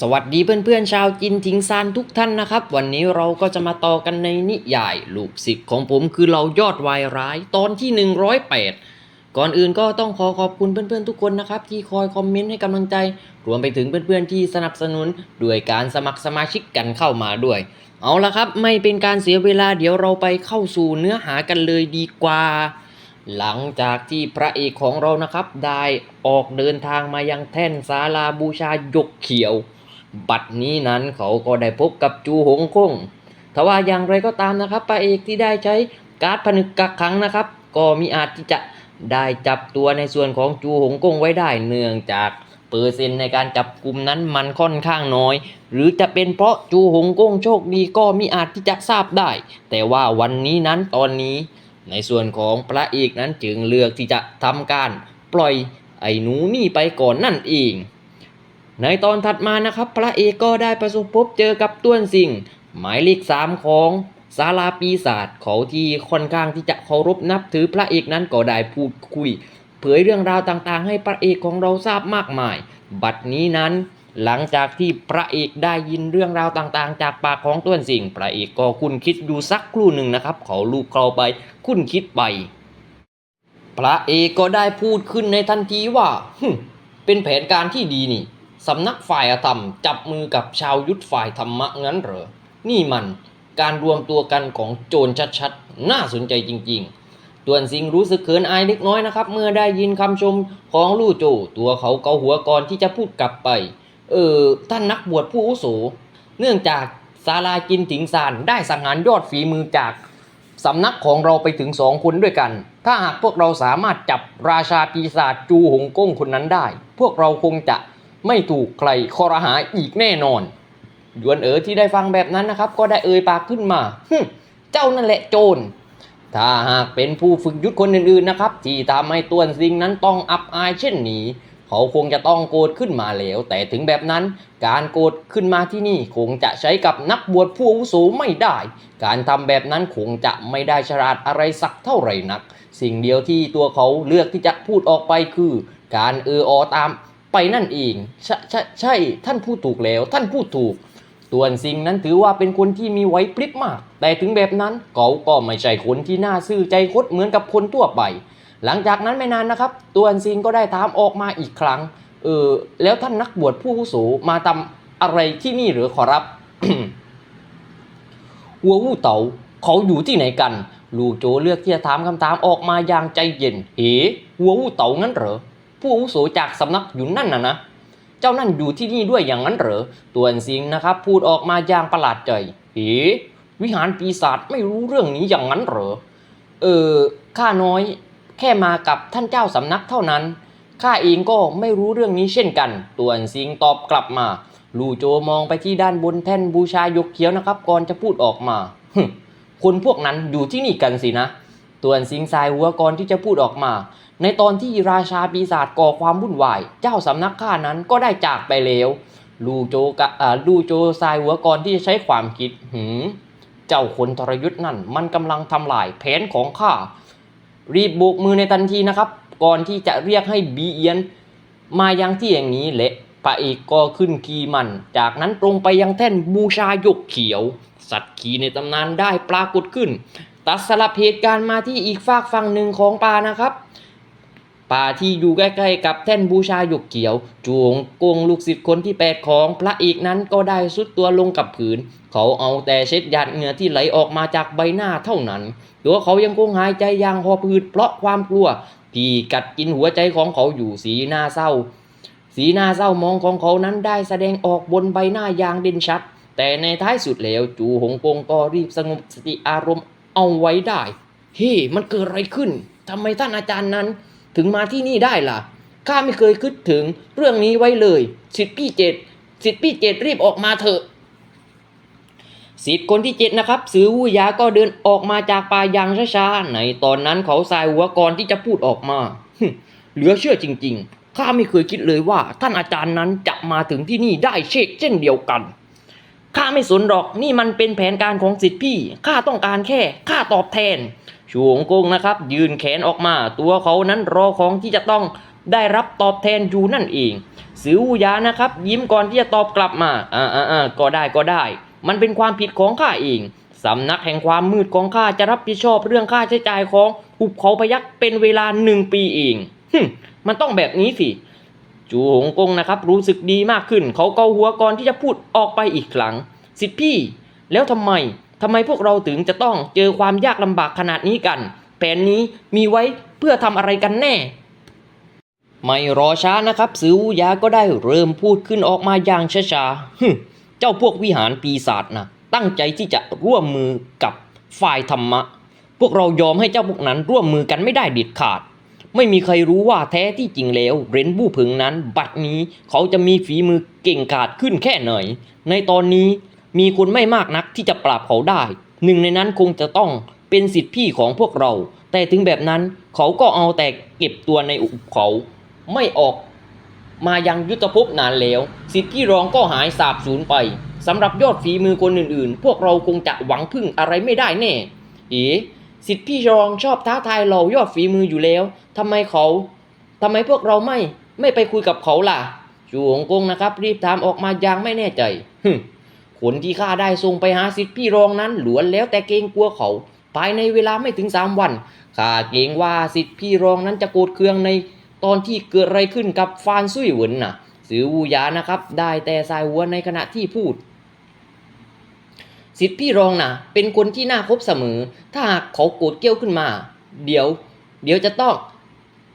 สวัสดีเพื่อนๆชาวจินทิงซานทุกท่านนะครับ วันนี้เราก็จะมาต่อกันในนิยาย ลูกศิษย์ของผมคือเรายอดวายร้ายตอนที่ 108 ก่อนอื่นก็ต้องขอขอบคุณเพื่อนๆทุกคนนะครับ ที่คอยคอมเมนต์ให้กำลังใจ รวมไปถึงเพื่อนๆที่สนับสนุนด้วยการสมัครสมาชิกกันเข้ามาด้วย เอาละครับ ไม่เป็นการเสียเวลาเดี๋ยวเราไปเข้าสู่เนื้อหากันเลยดีกว่า หลังจากที่พระเอกของเรานะครับได้ออกเดินทางมายังแท่นศาลาบูชายกเขียว บัดนี้นั้นเขาก็ได้พบกับจูหงคงทว่าอย่างไรก็ตามนะครับพระเอกที่ได้ใช้การ์ดผนึกกักขังนะครับ ก็มีอาจที่จะได้จับตัวในส่วนของจูหงกงไว้ได้เนื่องจากเปอร์เซ็นต์ในการจับกลุ่มนั้นมันค่อนข้างน้อย หรือจะเป็นเพราะจูหงกงโชคดีก็มีอาจที่จะทราบได้ แต่ว่าวันนี้นั้นตอนนี้ ในส่วนของพระเอกนั้นจึงเลือกที่จะทำการปล่อยไอ้หนูนี่ไปก่อนนั่นเอง ในตอนถัดมานะครับพระเอกก็ได้ประสบพบเจอกับต้วนสิงหมายเลขสามของศาลาปีศาจเขาที่ค่อนข้างที่จะเคารพนับถือพระเอกนั้นก็ได้พูดคุย เผยเรื่องราวต่างๆ ให้พระเอกของเราทราบมากมาย บัดนี้นั้น หลังจากที่พระเอกได้ยินเรื่องราวต่างๆ จากปากของต้วนสิงพระเอกก็คุ้นคิดอยู่สักครู่หนึ่งนะครับ เขาลูบเข้าไป คุ้นคิดไป พระเอกก็ได้พูดขึ้นในทันทีว่าเป็นแผนการที่ดีนี่ สำนักฝ่ายอธรรม จับมือกับชาวยุทธฝ่ายธรรมะงั้นเหรอ นี่มันการรวมตัวกันของโจรชัดๆ น่าสนใจจริงๆตัวนสิงรู้สึกเขินอายเล็กน้อยนะครับ เมื่อได้ยินคำชมของลู่โจ ตัวเขาเกาหัวก่อนที่จะพูดกลับไป เออ ท่านนักบวชผู้อุโส เนื่องจากศาลากินถิงซานได้สังหารยอดฝีมือจากสำนักของเราไปถึงสองคนด้วยกัน ถ้าหากพวกเราสามารถจับราชาปีศาจจูหงก้งคนนั้นได้ พวกเราคงจะ ไม่ถูกใครคอรหาอีกแน่นอนยวนเอ๋อที่ได้ฟังแบบนั้นนะครับ ก็ได้เอ่ยปากขึ้นมาฮึเจ้านั่นแหละโจรถ้าหากเป็นผู้ฝึกยุทธคนอื่นๆนะครับ ที่ทำให้ต้วนซิงนั้นต้องอับอายเช่นนี้ เขาคงจะต้องโกรธขึ้นมาแล้ว แต่ถึงแบบนั้น การโกรธขึ้นมาที่นี่คงจะใช้กับนักบวชผู้อาวุโสไม่ได้ การทำแบบนั้นคงจะไม่ได้ฉลาดอะไรสักเท่าไหร่นัก สิ่งเดียวที่ตัวเขาเลือกที่จะพูดออกไปคือ การเอออตาม ไปนั่นเองใช่ใช่ใช่ท่านพูดถูกแล้ว ท่านพูดถูกตัวนซิงนั้นถือว่าเป็นคนที่มีไหวพริบมาก แต่ถึงแบบนั้นเขาก็ไม่ใช่คนที่น่าซื่อใจคดเหมือนกับคนทั่วไป หลังจากนั้นไม่นานนะครับตัวนซิงก็ได้ถามออกมาอีกครั้งเออแล้วท่านนักบวชผู้อาวุโสมาทำอะไรที่นี่หรือขอรับหัววู่เต๋าเขาอยู่ที่ไหนกัน ลูโจเลือกที่จะถามคำถามออกมาอย่างใจเย็นเอ๋หัววู่เต๋างั้นเหรอ ผู้อาวุโสจากสำนักอยู่นั่นน่ะนะ เจ้านั่นอยู่ที่นี่ด้วยอย่างนั้นเหรอตัวนซิงนะครับพูดออกมาอย่างประหลาดใจเอ๋วิหารปีศาจไม่รู้เรื่องนี้อย่างนั้นเหรอ เออข้าน้อยแค่มากับท่านเจ้าสำนักเท่านั้น ข้าเองก็ไม่รู้เรื่องนี้เช่นกันตัวนซิงตอบกลับมา ลู่โจมองไปที่ด้านบนแท่นบูชายกเขียวนะครับ ก่อนจะพูดออกมาคนพวกนั้นอยู่ที่นี่กันสินะ ตัวนิงสายหัวก่อนที่จะพูดออกมา ในตอนที่ราชาปีศาจก่อความวุ่นวาย เจ้าสำนักข้านั้นก็ได้จากไปแล้วลูโจกะลูโจสายหัวก่อนที่จะใช้ความคิดหืมเจ้าคนทรยุทธ์นั่นมันกำลังทำลายแผนของข้ารีบโบกมือในทันทีนะครับ ก่อนที่จะเรียกให้บีเอียน มายังที่อย่างนี้และพระเอกก็ขึ้นขี่มัน จากนั้นตรงไปยังแท่นบูชายกเขียว สัตว์ขี่ในตำนานได้ปรากฏขึ้น ตัดสลับเหตุการณ์มาที่อีกฝากฝั่งหนึ่งของป่านะครับ ป่าที่อยู่ใกล้ๆกับแท่นบูชาหยกเขียว จวงกงลูกศิษย์คนที่แปดของพระเอกนั้นก็ได้สุดตัวลงกับผืน เขาเอาแต่เช็ดหยาดเหงื่อที่ไหลออกมาจากใบหน้าเท่านั้น ตัวเขายังคงหายใจอย่างหอบหืดเพราะความกลัวที่กัดกินหัวใจของเขาอยู่สีหน้าเศร้า สีหน้าเศร้ามองของเขานั้นได้แสดงออกบนใบหน้าอย่างเด่นชัด แต่ในท้ายสุดแล้วจูหงกงก็รีบสงบสติอารมณ์ เอาไว้ได้ เฮ้ มันเกิดอะไรขึ้นทำไมท่านอาจารย์นั้น ถึงมาที่นี่ได้ล่ะ ข้าไม่เคยคิดถึงเรื่องนี้ไว้เลย สิทธิพี่เจ็ดสิทธิพี่เจ็ดรีบออกมาเถอะสิทธิ์คนที่เจ็ดนะครับสือวูยาก็เดินออกมาจากป่าอย่างช้าๆในตอนนั้นเขาสายหัวก่อนที่จะพูดออกมา เหลือเชื่อจริงๆ ข้าไม่เคยคิดเลยว่าท่านอาจารย์นั้นจะมาถึงที่นี่ได้เชกเช่นเดียวกัน ข้าไม่สนหรอกนี่มันเป็นแผนการของสิทธิพี่ข้าต้องการแค่ค่าตอบแทนชูงกงนะครับ ยืนแขนออกมา ตัวเขานั้นรอของที่จะต้องได้รับตอบแทนอยู่นั่นเองสืออูยานะครับ ยิ้มก่อนที่จะตอบกลับมาอ่าอ่าอ่าก็ได้ก็ได้ มันเป็นความผิดของข้าเองสำนักแห่งความมืดของข้าจะรับผิดชอบเรื่องค่าใช้จ่ายของหุบเขาพยักเป็นเวลาหนึ่งปีเองฮึมันต้องแบบนี้สิ จูหงกงนะครับรู้สึกดีมากขึ้น เขาเกาหัวก่อนที่จะพูดออกไปอีกครั้ง สิทธิพี่ แล้วทำไมทำไมพวกเราถึงจะต้องเจอความยากลำบากขนาดนี้กัน แผนนี้มีไว้เพื่อทำอะไรกันแน่ ไม่รอช้านะครับสือวูยาก็ได้เริ่มพูดขึ้นออกมาอย่างช้าๆฮึเจ้าพวกวิหารปีศาจนะตั้งใจที่จะร่วมมือกับฝ่ายธรรมะ พวกเรายอมให้เจ้าพวกนั้นร่วมมือกันไม่ได้เด็ดขาด ไม่มีใครรู้ว่าแท้ที่จริงแล้วเรนบู้ผึงนั้น บัดนี้เขาจะมีฝีมือเก่งกาจขึ้นแค่ไหน ในตอนนี้มีคนไม่มากนักที่จะปราบเขาได้ หนึ่งในนั้นคงจะต้องเป็นสิทธิพี่ของพวกเรา แต่ถึงแบบนั้นเขาก็เอาแต่เก็บตัวในอุบเขา ไม่ออกมายังยุทธภพนานแล้ว สิทธิพี่รองก็หายสาบสูญไปสำหรับยอดฝีมือคนอื่นๆ พวกเราคงจะหวังพึ่งอะไรไม่ได้แน่ เอ๋ สิทธิพี่รองชอบท้าทายเรายอดฝีมืออยู่แล้วทำไมเขาทำไมพวกเราไม่ไม่ไปคุยกับเขาล่ะจูหงกงนะครับ รีบถามออกมาอย่างไม่แน่ใจฮึมคนที่ข้าได้ส่งไปหาสิทธิพี่รองนั้นหลวนแล้วแต่เกรงกลัวเขา ภายในเวลาไม่ถึงสามวันข้าเกรงว่าสิทธิพี่รองนั้นจะโกรธเคืองในตอนที่เกิดอะไรขึ้นกับฟานซุยเหวินน่ะสือวูยานะครับ ได้แต่สายหัวในขณะที่พูด สิทธิพี่รองน่ะ เป็นคนที่น่าคบเสมอ ถ้าหากเขาโกรธเกี้ยวขึ้นมา เดี๋ยว เดี๋ยวจะต้อง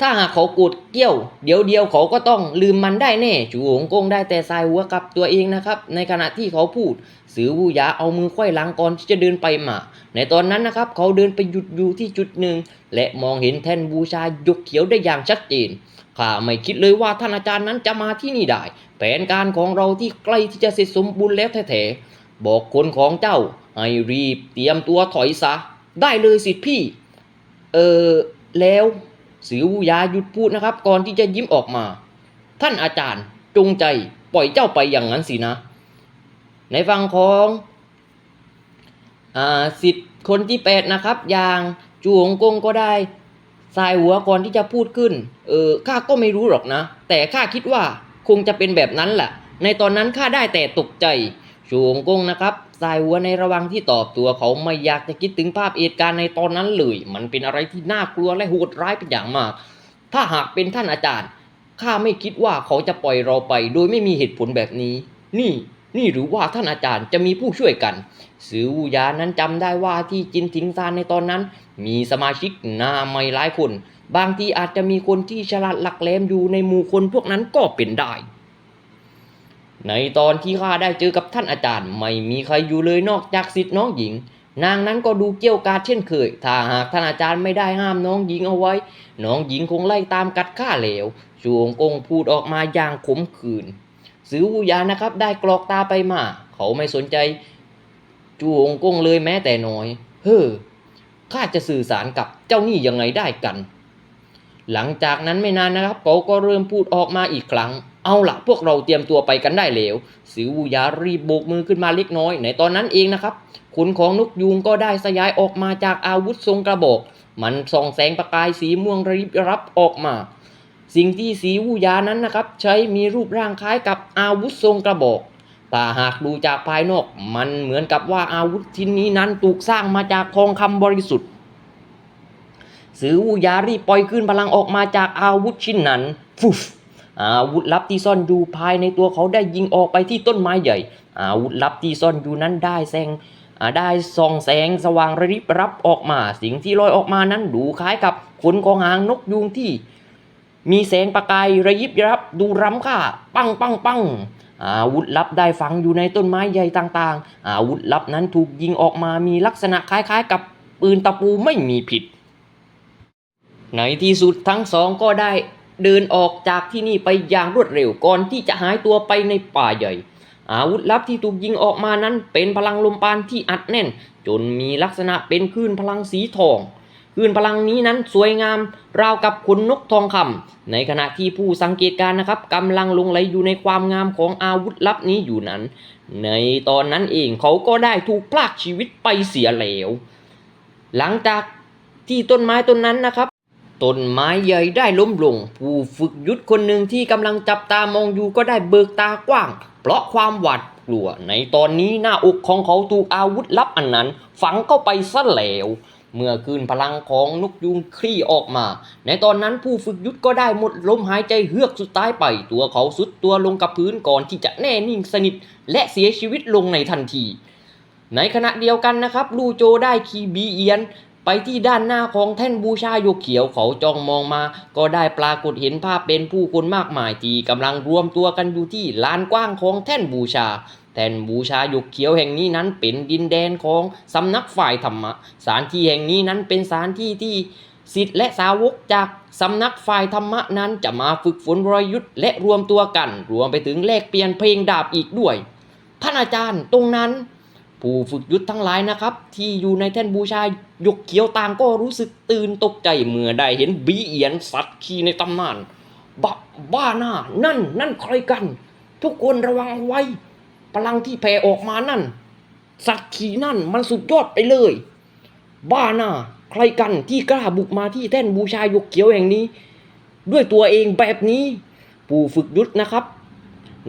ถ้าหากเขาโกรธเกี้ยว เดี๋ยวเดียวเขาก็ต้องลืมมันได้แน่จูหงกงได้แต่สายหัวกับตัวเองนะครับ ในขณะที่เขาพูด สือวูยาเอามือควยหลังก่อนที่จะเดินไปมา ในตอนนั้นนะครับ เขาเดินไปหยุดอยู่ที่จุดหนึ่ง และมองเห็นแท่นบูชายกเขียวได้อย่างชัดเจนข้าไม่คิดเลยว่าท่านอาจารย์นั้นจะมาที่นี่ได้ แผนการของเราที่ใกล้ที่จะเสร็จสมบูรณ์แล้วแท้ๆ บอกคนของเจ้าให้รีบเตรียมตัวถอยซะ ได้เลยสิพี่ เออแล้วสือวูยาหยุดพูดนะครับ ก่อนที่จะยิ้มออกมา ท่านอาจารย์จงใจปล่อยเจ้าไปอย่างนั้นสินะ ในฝั่งของอ่าสิทธิ์คนที่แปดนะครับ อย่างจูหงกงก็ได้สายหัวก่อนที่จะพูดขึ้น เออข้าก็ไม่รู้หรอกนะ แต่ข้าคิดว่าคงจะเป็นแบบนั้นแหละในตอนนั้นข้าได้แต่ตกใจ จูงกงนะครับสายหัวในระว่างที่ตอบตัวเขาไม่อยากจะคิดถึงภาพเหตุการณ์ในตอนนั้นเลย มันเป็นอะไรที่น่ากลัวและโหดร้ายเป็นอย่างมาก ถ้าหากเป็นท่านอาจารย์ข้าไม่คิดว่าเขาจะปล่อยเราไป โดยไม่มีเหตุผลแบบนี้ นี่ นี่หรือว่าท่านอาจารย์จะมีผู้ช่วยกันสือวูยานั้นจำได้ว่าที่จินทิงซานในตอนนั้น มีสมาชิกหน้าไม่หลายคน บางทีอาจจะมีคนที่ฉลาดหลักแหลมอยู่ในหมู่คนพวกนั้นก็เป็นได้ ในตอนที่ข้าได้เจอกับท่านอาจารย์ ไม่มีใครอยู่เลยนอกจากสิทธิ์น้องหญิง นางนั้นก็ดูเกี่ยวกาดเช่นเคย ถ้าหากท่านอาจารย์ไม่ได้ห้ามน้องหญิงเอาไว้ น้องหญิงคงไล่ตามกัดข้าเหลวจวงกงพูดออกมาอย่างขมขื่นสือวูยานะครับได้กรอกตาไปมา เขาไม่สนใจจูหงกงเลยแม้แต่น้อย เฮ้อข้าจะสื่อสารกับเจ้านี่ยังไงได้กัน หลังจากนั้นไม่นานนะครับเขาก็เริ่มพูดออกมาอีกครั้ง เอาละพวกเราเตรียมตัวไปกันได้แล้วสิววูยารีบโบกมือขึ้นมาเล็กน้อย ในตอนนั้นเองนะครับขนของนกยูงก็ได้สยายออกมาจากอาวุธทรงกระบอก มันส่องแสงประกายสีม่วงระริบรับออกมา สิ่งที่สีวูยานั้นนะครับ ใช้มีรูปร่างคล้ายกับอาวุธทรงกระบอกแต่หากดูจากภายนอก มันเหมือนกับว่าอาวุธชิ้นนี้นั้นถูกสร้างมาจากทองคำบริสุทธิ์สือวูยารีบปล่อยขึ้นพลังออกมาจากอาวุธชิ้นนั้นฟุฟ อาวุธลับที่ซ่อนอยู่ภายในตัวเขาได้ยิงออกไปที่ต้นไม้ใหญ่ อาวุธลับที่ซ่อนอยู่นั้นได้แสงได้ส่องแสงสว่างระริบรับออกมา สิ่งที่ลอยออกมานั้นดูคล้ายกับขนของหางนกยูงที่ มีแสงประกายระยิบระยับดูรำค่า ปังปังปังอาวุธลับได้ฝังอยู่ในต้นไม้ใหญ่ต่างๆ อาวุธลับนั้นถูกยิงออกมามีลักษณะคล้ายๆ กับปืนตะปูไม่มีผิด ในที่สุดทั้งสองก็ได้ เดินออกจากที่นี่ไปอย่างรวดเร็วก่อนที่จะหายตัวไปในป่าใหญ่ อาวุธลับที่ถูกยิงออกมานั้นเป็นพลังลมปานที่อัดแน่น จนมีลักษณะเป็นคลื่นพลังสีทองคลื่นพลังนี้นั้นสวยงามราวกับขนนกทองคำในขณะที่ผู้สังเกตการณ์นะครับกำลังหลงไหลอยู่ในความงามของอาวุธลับนี้อยู่นั้น ในตอนนั้นเองเขาก็ได้ถูกพลากชีวิตไปเสียแล้ว หลังจากที่ต้นไม้ต้นนั้นนะครับ ต้นไม้ใหญ่ได้ล้มลง ผู้ฝึกยุทธคนหนึ่งที่กำลังจับตามองอยู่ก็ได้เบิกตากว้าง เพราะความหวาดกลัว ในตอนนี้หน้าอกของเขาถูกอาวุธลับอันนั้น ฝังเข้าไปซะแล้วเมื่อคืนพลังของนกยุงคลี่ออกมา ในตอนนั้นผู้ฝึกยุทธก็ได้หมดลมหายใจเฮือกสุดท้ายไป ตัวเขาสุดตัวลงกับพื้นก่อนที่จะแน่นิ่งสนิท และเสียชีวิตลงในทันที ในขณะเดียวกันนะครับ ลูโจได้ขี่บีเอียน ไปที่ด้านหน้าของแท่นบูชาโยกเขียวเขาจ้องมองมา ก็ได้ปรากฏเห็นภาพเป็นผู้คนมากมายที่กำลังรวมตัวกันอยู่ที่ลานกว้างของแท่นบูชา แท่นบูชาโยกเขียวแห่งนี้นั้นเป็นดินแดนของสำนักฝ่ายธรรมะสถานที่แห่งนี้นั้นเป็นสถานที่ที่ศิษย์และสาวกจากสำนักฝ่ายธรรมะนั้นจะมาฝึกฝนรอยยุทธและรวมตัวกัน รวมไปถึงแลกเปลี่ยนเพลงดาบอีกด้วยท่านอาจารย์ตรงนั้น ผู้ฝึกยุทธทั้งหลายนะครับ ที่อยู่ในแท่นบูชายกเขียวต่างก็รู้สึกตื่นตกใจเมื่อได้เห็นบีเอียนสัตว์ขี่ในตำนานบ้าบ้าหน้า นั่น นั่นใครกัน ทุกคนระวังไว้ พลังที่แผ่ออกมานั่น สัตว์ขี่นั่นมันสุดยอดไปเลย บ้าหน้า ใครกันที่กล้าบุกมาที่แท่นบูชายกเขียวแห่งนี้ ด้วยตัวเองแบบนี้ ผู้ฝึกยุทธนะครับ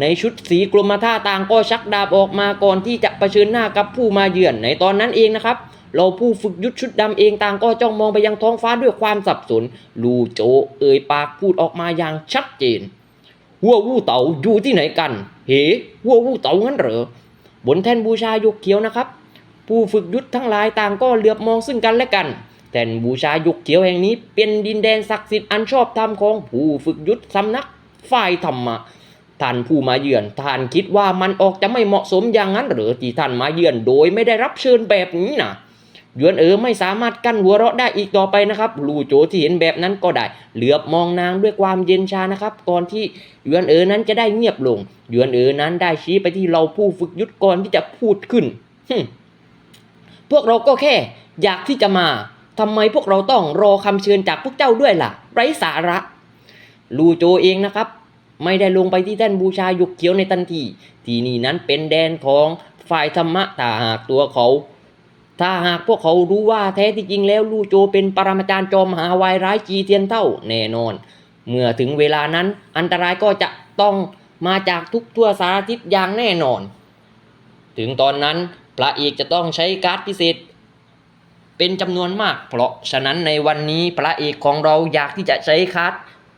ในชุดสีกรมท่าต่างก็ชักดาบออกมาก่อนที่จะเผชิญหน้ากับผู้มาเยือน ในตอนนั้นเองนะครับ เราผู้ฝึกยุทธชุดดำเองต่างก็จ้องมองไปยังท้องฟ้าด้วยความสับสน ลูโจเอ่ยปากพูดออกมาอย่างชัดเจน หัววู้เต๋าอยู่ที่ไหนกัน เฮหัววู้เต๋างั้นเหรอ บนแท่นบูชายกเขียวนะครับ ผู้ฝึกยุทธทั้งหลายต่างก็เหลือบมองซึ่งกันและกันแท่นบูชายกเขียวแห่งนี้เป็นดินแดนศักดิ์สิทธิ์อันชอบธรรมของผู้ฝึกยุทธสำนักฝ่ายธรรมะ ท่านผู้มาเยือนท่านคิดว่ามันออกจะไม่เหมาะสมอย่างนั้นหรือที่ท่านมาเยือนโดยไม่ได้รับเชิญแบบนี้นะยวนเอ๋อไม่สามารถกั้นหัวเราะได้อีกต่อไปนะครับ ลู่โจที่เห็นแบบนั้นก็ได้ เหลือบมองนางด้วยความเย็นชานะครับ ก่อนที่ยวนเอ๋อนั้นจะได้เงียบลงยวนเอ๋อนั้นได้ชี้ไปที่เราผู้ฝึกยุทธก่อนที่จะพูดขึ้นพวกเราก็แค่ อยากที่จะมาทำไมพวกเราต้องรอคำเชิญจากพวกเจ้าด้วยล่ะ ไร้สาระ ลู่โจเองนะครับ ไม่ได้ลงไปที่แท่นบูชาหยกเขียวในทันที ที่นี่นั้นเป็นแดนของฝ่ายธรรมะถ้าหากตัวเขา ถ้าหากพวกเขารู้ว่าแท้ที่จริงแล้วลู่โจเป็นปรมาจารย์จอมหาวายร้ายจีเทียนเท่าแน่นอน เมื่อถึงเวลานั้นอันตรายก็จะต้องมาจากทุกทั่วสารทิศอย่างแน่นอน ถึงตอนนั้นพระเอกจะต้องใช้การ์ดพิเศษ เป็นจำนวนมาก เพราะฉะนั้นในวันนี้พระเอกของเราอยากที่จะใช้คัด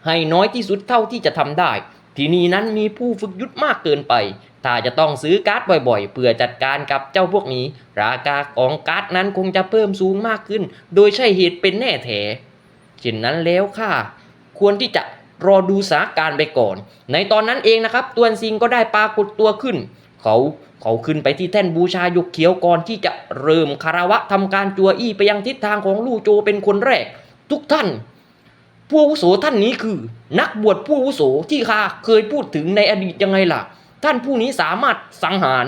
ให้น้อยที่สุดเท่าที่จะทำได้ ที่นี่นั้นมีผู้ฝึกยุทธมากเกินไป ถ้าจะต้องซื้อการ์ดบ่อยๆ เพื่อจัดการกับเจ้าพวกนี้ ราคาของการ์ดนั้นคงจะเพิ่มสูงมากขึ้น โดยใช่เหตุเป็นแน่แท้เช่นนั้นแล้วค่ะ ควรที่จะรอดูสถานการณ์ไปก่อน ในตอนนั้นเองนะครับตวนซิงก็ได้ปรากฏตัวขึ้น เขาเขาขึ้นไปที่แท่นบูชายกเขียวก่อนที่จะเริ่มคารวะทำการจัวอี้ไปยังทิศทางของลู่โจเป็นคนแรก ทุกท่าน ผู้อาวุโสท่านนี้คือ นักบวชผู้อาวุโสที่ข้าเคยพูดถึงในอดีตยังไงล่ะ ท่านผู้นี้สามารถสังหาร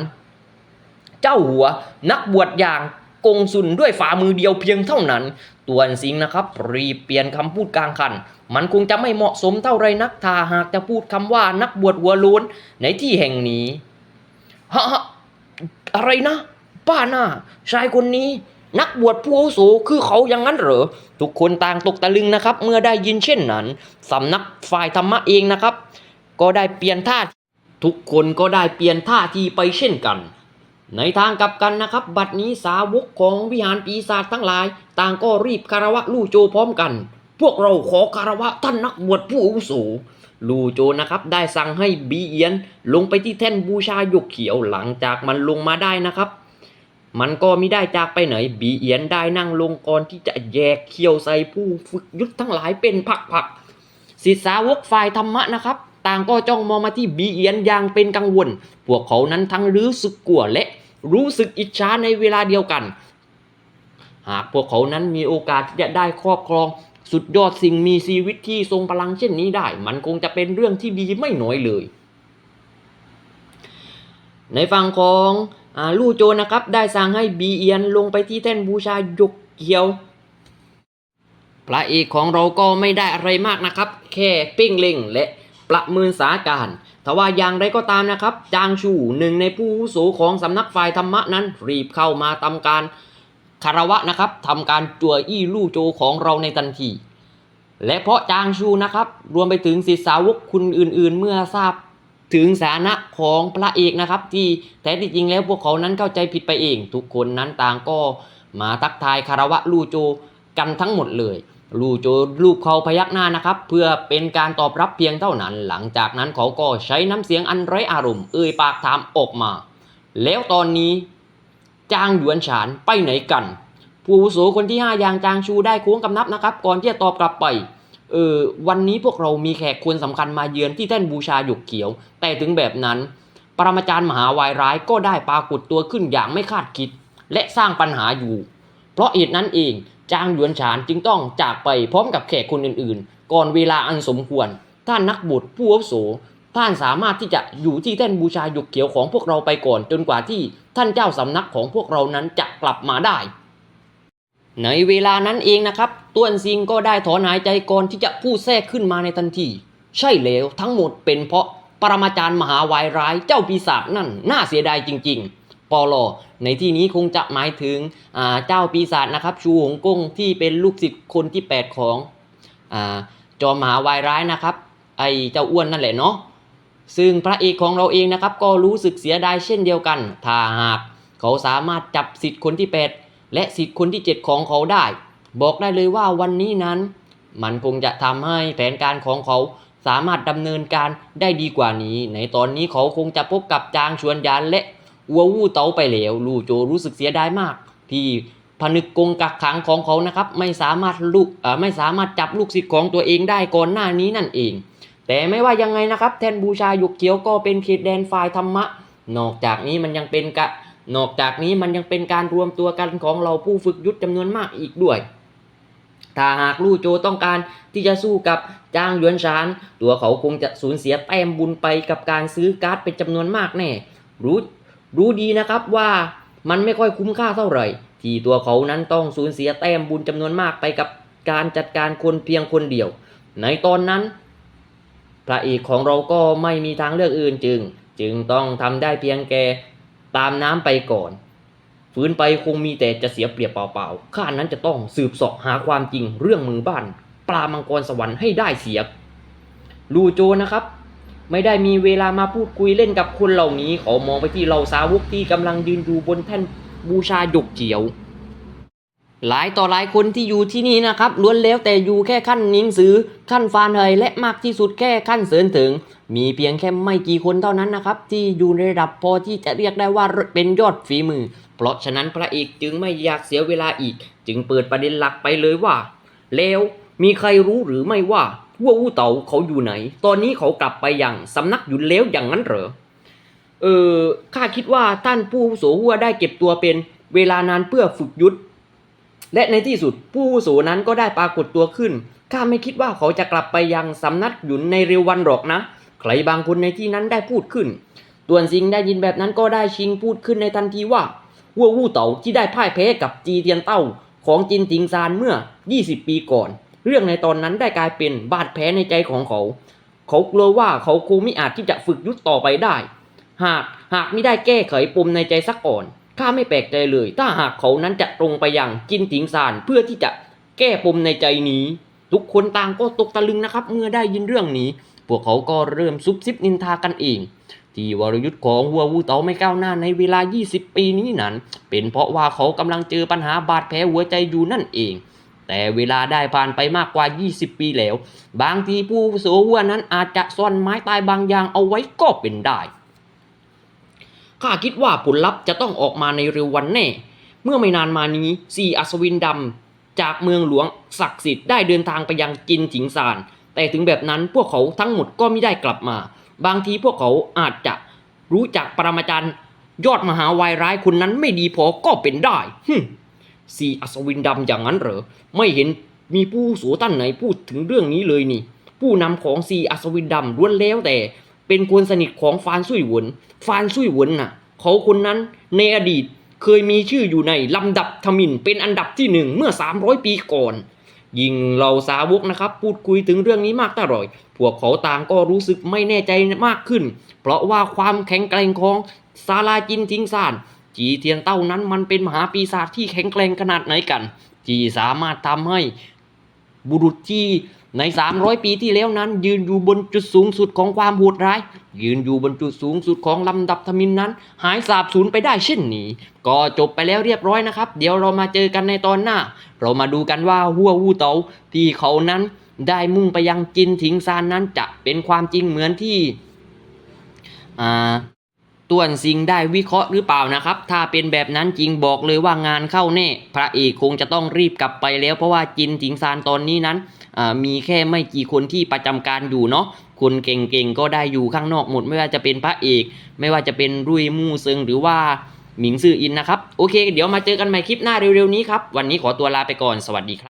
เจ้าหัวนักบวชอย่างกงสุนด้วยฝ่ามือเดียวเพียงเท่านั้น ตวนสิงนะครับ รีเปลี่ยนคำพูดกลางคัน มันคงจะไม่เหมาะสมเท่าไรนักถ้าหากจะพูดคำว่านักบวชหัวโล้นในที่แห่งนี้ฮะอะไรนะ ป้าหน้าชายคนนี้ นักบวชผู้อาวุโสคือเขาอย่างนั้นเหรอ ทุกคนต่างตกตะลึงนะครับ เมื่อได้ยินเช่นนั้นสำนักฝ่ายธรรมะเองนะครับ ก็ได้เปลี่ยนท่าทุกคนก็ได้เปลี่ยนท่าทีไปเช่นกัน ในทางกลับกันนะครับ บัดนี้สาวกของวิหารปีศาจทั้งหลาย ต่างก็รีบคารวะลู่โจพร้อมกัน พวกเราขอคารวะท่านนักบวชผู้อาวุโสลู่โจนะครับได้สั่งให้บีเอียนลงไปที่แท่นบูชาหยกเขียวหลังจากมันลงมาได้นะครับ มันก็มิได้จากไปไหน บีเอียนได้นั่งลงก่อนที่จะแยกเขี้ยวใส่ผู้ฝึกยุทธทั้งหลายเป็นผักๆศิษย์สาวกฝ่ายธรรมะนะครับ ต่างก็จ้องมองมาที่บีเอียนอย่างเป็นกังวล พวกเขานั้นทั้งรู้สึกกลัวและรู้สึกอิจฉาในเวลาเดียวกัน หากพวกเขานั้นมีโอกาสที่จะได้ครอบครองสุดยอดสิ่งมีชีวิตที่ทรงพลังเช่นนี้ได้ มันคงจะเป็นเรื่องที่ดีไม่น้อยเลย ในฝั่งของ ลู่โจนะครับ ได้สั่งให้บีเอียนลงไปที่แท่นบูชายกเขียว พระเอกของเราก็ไม่ได้อะไรมากนะครับ แค่เป้งเล็งและประเมินสาการแต่ว่าอย่างไรก็ตามนะครับ จางชูหนึ่งในผู้อาวุโสของสำนักฝ่ายธรรมะนั้น รีบเข้ามาทำการคารวะนะครับทำการจั่วอี้ลู่โจของเราในทันที และเพราะจางชูนะครับ รวมไปถึงศิษย์สาวกคุณอื่นๆ เมื่อทราบ ถึงสานะของพระเอกนะครับ ที่แท้ที่จริงแล้วพวกเขานั้นเข้าใจผิดไปเอง ทุกคนนั้นต่างก็มาทักทายคารวะลู่โจกันทั้งหมดเลยลู่โจรูปเขาพยักหน้านะครับ เพื่อเป็นการตอบรับเพียงเท่านั้น หลังจากนั้นเขาก็ใช้น้ำเสียงอันไร้อารมณ์เอ่ยปากถามออกมา แล้วตอนนี้ จางหยวนฉานไปไหนกัน ผู้วุโสคนที่ห้าอย่างจางชูได้โค้งกำนับนะครับ ก่อนที่จะตอบกลับไป เออวันนี้พวกเรามีแขกคนสำคัญมาเยือนที่แท่นบูชาหยกเขียว แต่ถึงแบบนั้น ปรมาจารย์มหาวายร้ายก็ได้ปรากฏตัวขึ้นอย่างไม่คาดคิด และสร้างปัญหาอยู่ เพราะเหตุนั้นเองจางหยวนฉานจึงต้องจากไปพร้อมกับแขกคนอื่นๆ ก่อนเวลาอันสมควร ท่านนักบุตรผู้อาวุโสท่านสามารถที่จะอยู่ที่แท่นบูชาหยกเขียวของพวกเราไปก่อน จนกว่าที่ท่านเจ้าสำนักของพวกเรานั้นจะกลับมาได้ ในเวลานั้นเองนะครับต้วนซิงก็ได้ถอนหายใจก่อนที่จะพูดแทรกขึ้นมาในทันที ใช่แล้วทั้งหมดเป็นเพราะปรมาจารย์มหาวายร้ายเจ้าปีศาจนั่นน่าเสียดายจริง ๆ ปอลอในที่นี้คงจะหมายถึงเจ้าปีศาจนะครับ ชูหงกงที่เป็นลูกศิษย์คนที่ 8 ของอจอมมหาวายร้ายนะครับ ไอเจ้าอ้วนนั่นแหละเนาะซึ่งพระเอกของเราเองนะครับ ก็รู้สึกเสียดายเช่นเดียวกัน ถ้าหากเขาสามารถจับสิทธิ์คนที่ 8 และสิทธิ์คนที่ 7 ของเขาได้ บอกได้เลยว่าวันนี้นั้น มันคงจะทำให้แผนการของเขาสามารถดำเนินการได้ดีกว่านี้ ในตอนนี้เขาคงจะพบกับจางชวนยานและอัววู่เตาไปแล้วลู่โจรู้สึกเสียดายมาก ที่ผนึกกงกักขังของเขานะครับไม่สามารถลูกไม่สามารถจับลูกศิษย์ของตัวเองได้ก่อนหน้านี้นั่นเอง แต่ไม่ว่ายังไงนะครับ แทนบูชาหยกเขียวก็เป็นเขตแดนฝ่ายธรรมะ นอกจากนี้มันยังเป็นกะ นอกจากนี้มันยังเป็นการรวมตัวกันของเราผู้ฝึกยุทธจำนวนมากอีกด้วย ถ้าหากลู่โจต้องการที่จะสู้กับจางหยวนชาน ตัวเขาคงจะสูญเสียแต้มบุญไปกับการซื้อการ์ดเป็นจำนวนมากแน่ รู้รู้ดีนะครับว่ามันไม่ค่อยคุ้มค่าเท่าไหร่ ที่ตัวเขานั้นต้องสูญเสียแต้มบุญจำนวนมากไปกับการจัดการคนเพียงคนเดียว ในตอนนั้น พระเอกของเราก็ไม่มีทางเลือกอื่นจึง จึงต้องทำได้เพียงแค่ ตามน้ำไปก่อนฝืนไปคงมีแต่จะเสียเปรียบเปล่าๆ ข้านั้นจะต้องสืบสอบหาความจริงเรื่องมือบ้าน ปลามังกรสวรรค์ให้ได้เสียลูโจนะครับ ไม่ได้มีเวลามาพูดคุยเล่นกับคนเหล่านี้ เขามองไปที่เหล่าสาวกที่กำลังยืนอยู่บนแท่นบูชาหยกเจียว หลายต่อหลายคนที่อยู่ที่นี่นะครับล้วนแล้วแต่อยู่แค่ขั้นหนิงสือขั้นฟานเฮยและมากที่สุดแค่ขั้นเสริญถึง มีเพียงแค่ไม่กี่คนเท่านั้นนะครับ ที่อยู่ในระดับพอที่จะเรียกได้ว่าเป็นยอดฝีมือ เพราะฉะนั้นพระเอกจึงไม่อยากเสียเวลาอีก จึงเปิดประเด็นหลักไปเลยว่า แล้วมีใครรู้หรือไม่ว่าว่าวูเต๋าเขาอยู่ไหน ตอนนี้เขากลับไปอยังสำนักหยุนแล้วอย่างนั้นเหรอเออข้าคิดว่าท่านผู้วุโสหัวได้เก็บตัวเป็นเวลานานเพื่อฝึกยุทธ และในที่สุดผู้อาวุโสนั้นก็ได้ปรากฏตัวขึ้น ข้าไม่คิดว่าเขาจะกลับไปยังสำนักหยุนในเร็ววันหรอกนะ ใครบางคนในที่นั้นได้พูดขึ้น ตวนซิงได้ยินแบบนั้นก็ได้ชิงพูดขึ้นในทันทีว่าวัววู่เต๋าที่ได้พ่ายแพ้กับจีเทียนเต้าของจินติงซานเมื่อ 20 ปีก่อน เรื่องในตอนนั้นได้กลายเป็นบาดแผลในใจของเขา เขากลัวว่าเขาคงไม่อาจที่จะฝึกยุทธต่อไปได้ หากหากไม่ได้แก้ไขปมในใจสักก่อน ข้าไม่แปลกใจเลย ถ้าหากเขานั้นจะตรงไปยังจินติงซานเพื่อที่จะแก้ปมในใจนี้ ทุกคนต่างก็ตกตะลึงนะครับ เมื่อได้ยินเรื่องนี้ พวกเขาก็เริ่มซุบซิบนินทากันเอง ที่วรยุทธ์ของหัววูเตาไม่ก้าวหน้าในเวลา 20 ปีนี้นั้น เป็นเพราะว่าเขากำลังเจอปัญหาบาดแผลหัวใจอยู่นั่นเองแต่เวลาได้ผ่านไปมากกว่า 20 ปีแล้ว บางทีผู้โสหัวนั้นอาจจะซ่อนไม้ตายบางอย่างเอาไว้ก็เป็นได้ ข้าคิดว่าผลลัพธ์จะต้องออกมาในเร็ววันแน่ เมื่อไม่นานมานี้สี่อัศวินดำจากเมืองหลวงศักดิ์สิทธิ์ได้เดินทางไปยังจินถิงซาน แต่ถึงแบบนั้นพวกเขาทั้งหมดก็ไม่ได้กลับมา บางทีพวกเขาอาจจะรู้จักปรมาจารย์ยอดมหาวายร้ายคนนั้นไม่ดีพอก็เป็นได้ฮึสี่อัศวินดำอย่างนั้นเหรอ ไม่เห็นมีผู้สูท่านไหนพูดถึงเรื่องนี้เลยนี่ ผู้นำของสี่อัศวินดำล้วนแล้วแต่ เป็นคนสนิทของฟานซุยหวนฟานซุยหวนน่ะ เขาคนนั้นในอดีตเคยมีชื่ออยู่ในลำดับทมินเป็นอันดับที่หนึ่งเมื่อ 300 ปีก่อน ยิ่งเราสาวกนะครับ พูดคุยถึงเรื่องนี้มากเท่าไหร่พวกเขาต่างก็รู้สึกไม่แน่ใจมากขึ้น เพราะว่าความแข็งแกร่งของซาลาจินทิงซานจีเทียนเต้านั้นมันเป็นมหาปีศาจที่แข็งแกร่งขนาดไหนกัน ที่สามารถทำให้บุรุษที่ ใน 300 ปีที่แล้วนั้น ยืนอยู่บนจุดสูงสุดของความโหดร้าย ยืนอยู่บนจุดสูงสุดของลำดับธมินนั้น หายสาบสูญไปได้เช่นนี้ ก็จบไปแล้วเรียบร้อยนะครับ เดี๋ยวเรามาเจอกันในตอนหน้า เรามาดูกันว่าหัววูเตาที่เขานั้นได้มุ่งไปยังจินถิงซานนั้นจะเป็นความจริงเหมือนที่ต้วนซิงได้วิเคราะห์หรือเปล่านะครับ ถ้าเป็นแบบนั้นจริงบอกเลยว่างานเข้าแน่ พระเอกคงจะต้องรีบกลับไปแล้วเพราะว่าจินถิงซานตอนนี้นั้น มีแค่ไม่กี่คนที่ประจำการอยู่เนาะคนเก่งๆก็ได้อยู่ข้างนอกหมด ไม่ว่าจะเป็นพระเอก ไม่ว่าจะเป็นรุยมู่เซิงหรือว่าหมิงซื่ออินนะครับ โอเค เดี๋ยวมาเจอกันใหม่คลิปหน้าเร็วๆนี้ครับ วันนี้ขอตัวลาไปก่อนสวัสดีครับ